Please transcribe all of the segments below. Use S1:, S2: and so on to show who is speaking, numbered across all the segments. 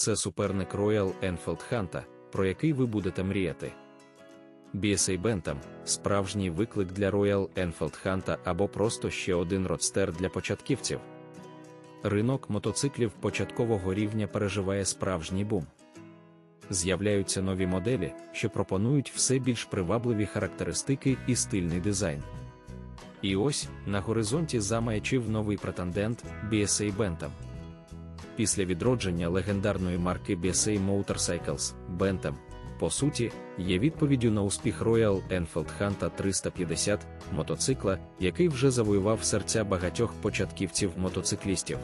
S1: Це суперник Royal Enfield Hunter, про який ви будете мріяти. BSA Bantam – справжній виклик для Royal Enfield Hunter або просто ще один родстер для початківців. Ринок мотоциклів початкового рівня переживає справжній бум. З'являються нові моделі, що пропонують все більш привабливі характеристики і стильний дизайн. І ось на горизонті замаячив новий претендент BSA Bantam. Після відродження легендарної марки BSA Motorcycles Bentham, по суті, є відповіддю на успіх Royal Enfield Hunter 350 мотоцикла, який вже завоював серця багатьох початківців мотоциклістів.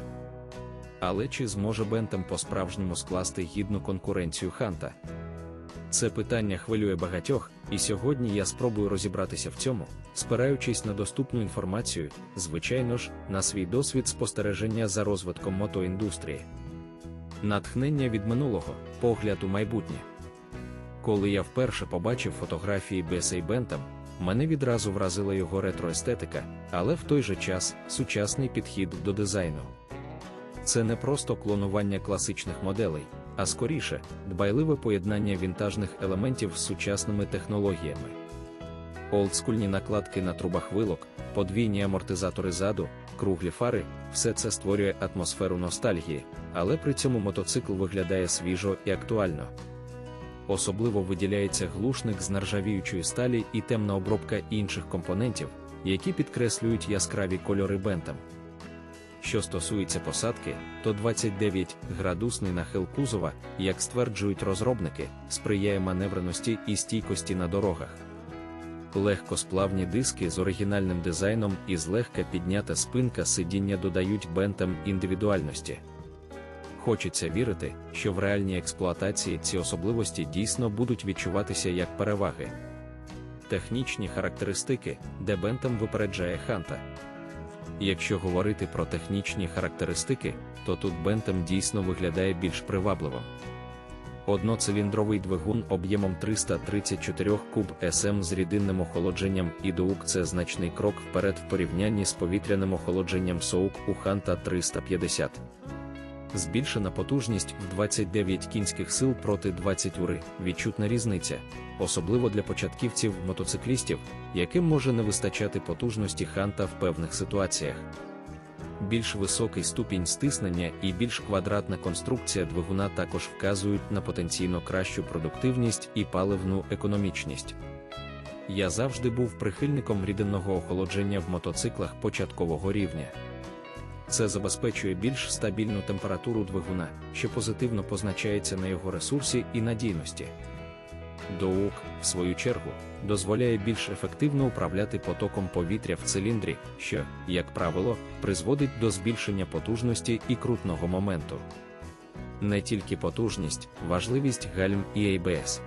S1: Але чи зможе Бентам по-справжньому скласти гідну конкуренцію Ханта? Це питання хвилює багатьох, і сьогодні я спробую розібратися в цьому, спираючись на доступну інформацію, звичайно ж, на свій досвід спостереження за розвитком мотоіндустрії. Натхнення від минулого, погляд у майбутнє. Коли я вперше побачив фотографії BSA Bentham, мене відразу вразила його ретроестетика, але в той же час сучасний підхід до дизайну. Це не просто клонування класичних моделей, а скоріше, дбайливе поєднання вінтажних елементів з сучасними технологіями. Олдскульні накладки на трубах вилок, подвійні амортизатори заду, круглі фари все це створює атмосферу ностальгії, але при цьому мотоцикл виглядає свіжо і актуально. Особливо виділяється глушник з нержавіючої сталі і темна обробка інших компонентів, які підкреслюють яскраві кольори бентам. Що стосується посадки, то 29 градусний нахил кузова, як стверджують розробники, сприяє маневреності і стійкості на дорогах. Легкосплавні диски з оригінальним дизайном і злегка піднята спинка сидіння додають бентам індивідуальності. Хочеться вірити, що в реальній експлуатації ці особливості дійсно будуть відчуватися як переваги. Технічні характеристики, де бентам випереджає ханта. Якщо говорити про технічні характеристики, то тут бентем дійсно виглядає більш привабливим. Одноциліндровий двигун об'ємом 334 куб СМ з рідинним охолодженням і доук це значний крок вперед в порівнянні з повітряним охолодженням соук у Ханта 350. Збільшена потужність в 29 кінських сил проти 20 ури, відчутна різниця, особливо для початківців мотоциклістів, яким може не вистачати потужності ханта в певних ситуаціях. Більш високий ступінь стиснення і більш квадратна конструкція двигуна також вказують на потенційно кращу продуктивність і паливну економічність. Я завжди був прихильником рідинного охолодження в мотоциклах початкового рівня. Це забезпечує більш стабільну температуру двигуна, що позитивно позначається на його ресурсі і надійності. Доук, в свою чергу, дозволяє більш ефективно управляти потоком повітря в циліндрі, що, як правило, призводить до збільшення потужності і крутного моменту. Не тільки потужність, важливість гальм і ABS.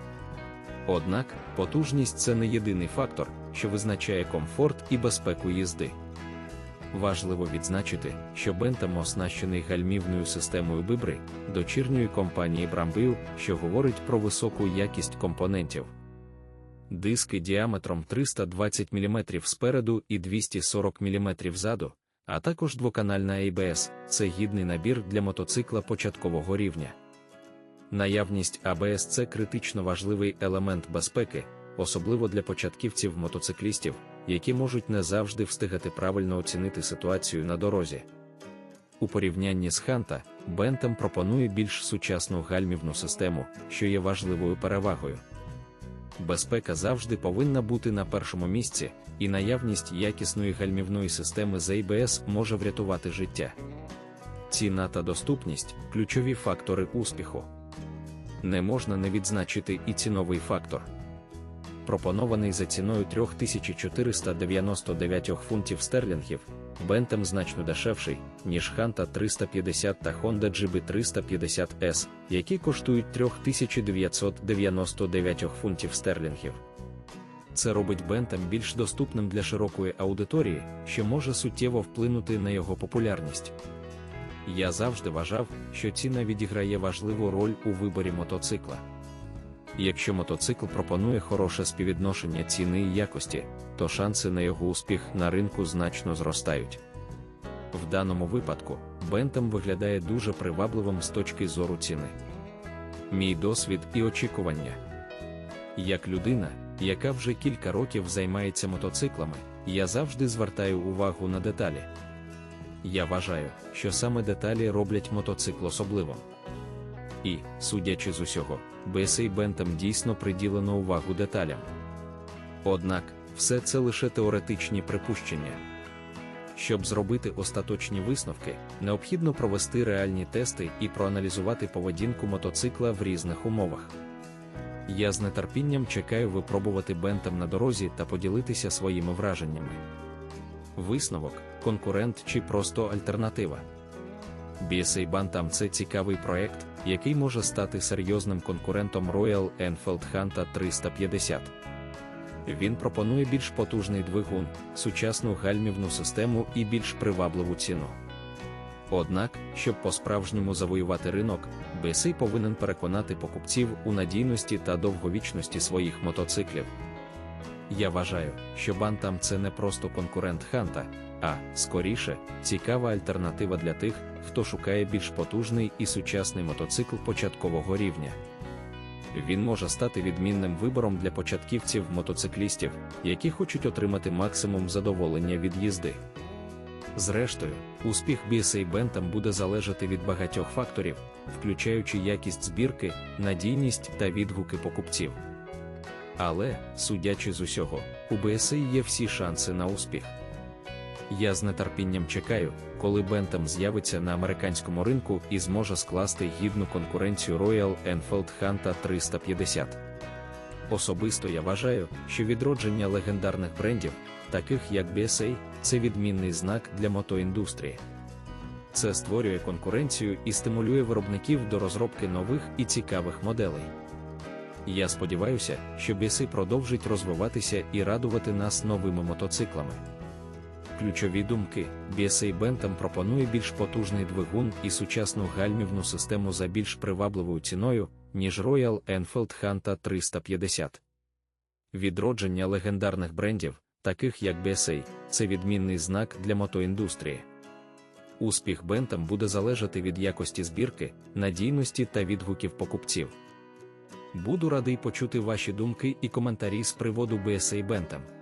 S1: Однак, потужність це не єдиний фактор, що визначає комфорт і безпеку їзди. Важливо відзначити, що Бентам оснащений гальмівною системою Бибри, дочірньої компанії Brambille, що говорить про високу якість компонентів. Диски діаметром 320 мм спереду і 240 мм ззаду, а також двоканальна ABS – це гідний набір для мотоцикла початкового рівня. Наявність ABS – це критично важливий елемент безпеки, особливо для початківців мотоциклістів які можуть не завжди встигати правильно оцінити ситуацію на дорозі. У порівнянні з Ханта, Бентам пропонує більш сучасну гальмівну систему, що є важливою перевагою. Безпека завжди повинна бути на першому місці, і наявність якісної гальмівної системи з ABS може врятувати життя. Ціна та доступність ключові фактори успіху. Не можна не відзначити і ціновий фактор пропонований за ціною 3499 фунтів стерлінгів, Бентем значно дешевший, ніж Ханта 350 та Honda GB 350S, які коштують 3999 фунтів стерлінгів. Це робить Бентам більш доступним для широкої аудиторії, що може суттєво вплинути на його популярність. Я завжди вважав, що ціна відіграє важливу роль у виборі мотоцикла. Якщо мотоцикл пропонує хороше співвідношення ціни і якості, то шанси на його успіх на ринку значно зростають. В даному випадку Бентам виглядає дуже привабливим з точки зору ціни. мій досвід і очікування. Як людина, яка вже кілька років займається мотоциклами, я завжди звертаю увагу на деталі. Я вважаю, що саме деталі роблять мотоцикл особливим. І, судячи з усього, BSA Bentham дійсно приділено увагу деталям. Однак, все це лише теоретичні припущення. Щоб зробити остаточні висновки, необхідно провести реальні тести і проаналізувати поведінку мотоцикла в різних умовах. Я з нетерпінням чекаю випробувати бентам на дорозі та поділитися своїми враженнями. Висновок, конкурент чи просто альтернатива. BSA Bantam – це цікавий проект, який може стати серйозним конкурентом Royal Enfield Hunter 350. Він пропонує більш потужний двигун, сучасну гальмівну систему і більш привабливу ціну. Однак, щоб по-справжньому завоювати ринок, BSA повинен переконати покупців у надійності та довговічності своїх мотоциклів. Я вважаю, що Bantam – це не просто конкурент Ханта, а, скоріше, цікава альтернатива для тих, хто шукає більш потужний і сучасний мотоцикл початкового рівня. Він може стати відмінним вибором для початківців-мотоциклістів, які хочуть отримати максимум задоволення від їзди. Зрештою, успіх BSA Bentham буде залежати від багатьох факторів, включаючи якість збірки, надійність та відгуки покупців. Але, судячи з усього, у BSA є всі шанси на успіх. Я з нетерпінням чекаю, коли Bentham з'явиться на американському ринку і зможе скласти гідну конкуренцію Royal Enfield Hunter 350. Особисто я вважаю, що відродження легендарних брендів, таких як BSA, це відмінний знак для мотоіндустрії. Це створює конкуренцію і стимулює виробників до розробки нових і цікавих моделей. Я сподіваюся, що BSA продовжить розвиватися і радувати нас новими мотоциклами. Ключові думки BSA Bentham пропонує більш потужний двигун і сучасну гальмівну систему за більш привабливою ціною, ніж Royal Enfield Hunter 350. Відродження легендарних брендів, таких як BSA, це відмінний знак для мотоіндустрії. Успіх Bentham буде залежати від якості збірки, надійності та відгуків покупців. Буду радий почути ваші думки і коментарі з приводу BSA Bentham.